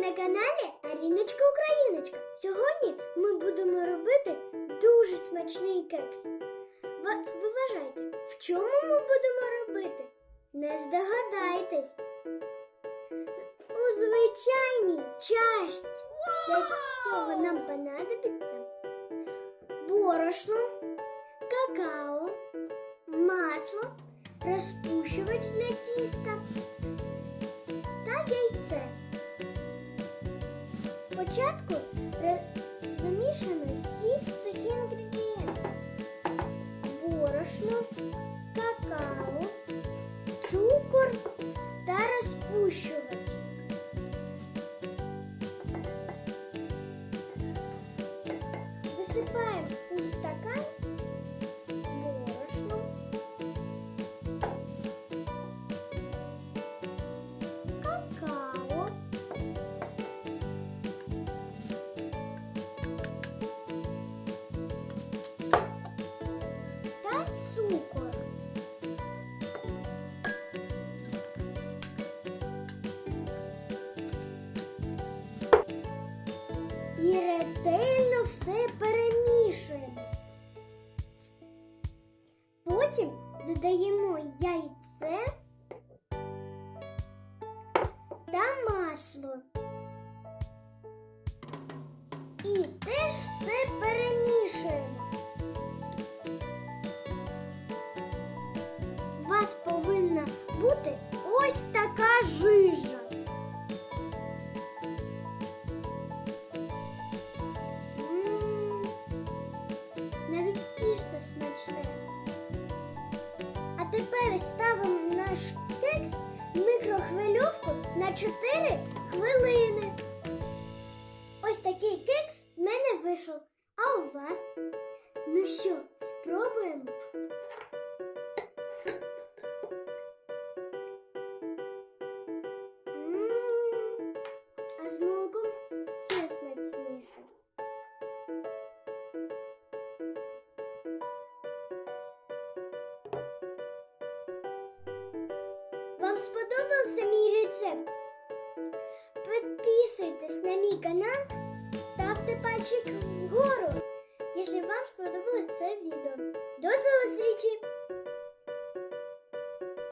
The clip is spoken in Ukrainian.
на каналі Аріночка Україночка. Сьогодні ми будемо робити дуже смачний кекс. Ви, ви в чому ми будемо робити? Не здогадайтесь. У звичайній чашці. Для цього нам понадобиться борошно, какао, масло, розпущувач для тіста Спочатку ре- замішуємо всі сухі інгредієнти. Борошно, какао, цукор та розпущувач. Потім додаємо яйце та масло. І теж все перемішуємо. У вас повинна бути ось така жижа. Тепер ставимо наш кекс в мікрохвильовку на 4 хвилини. Ось такий кекс в мене вийшов. А у вас? Ну що, спробуємо? Сподобався мій рецепт? Підписуйтесь на мій канал, ставте пальчик вгору, якщо вам сподобалось це відео.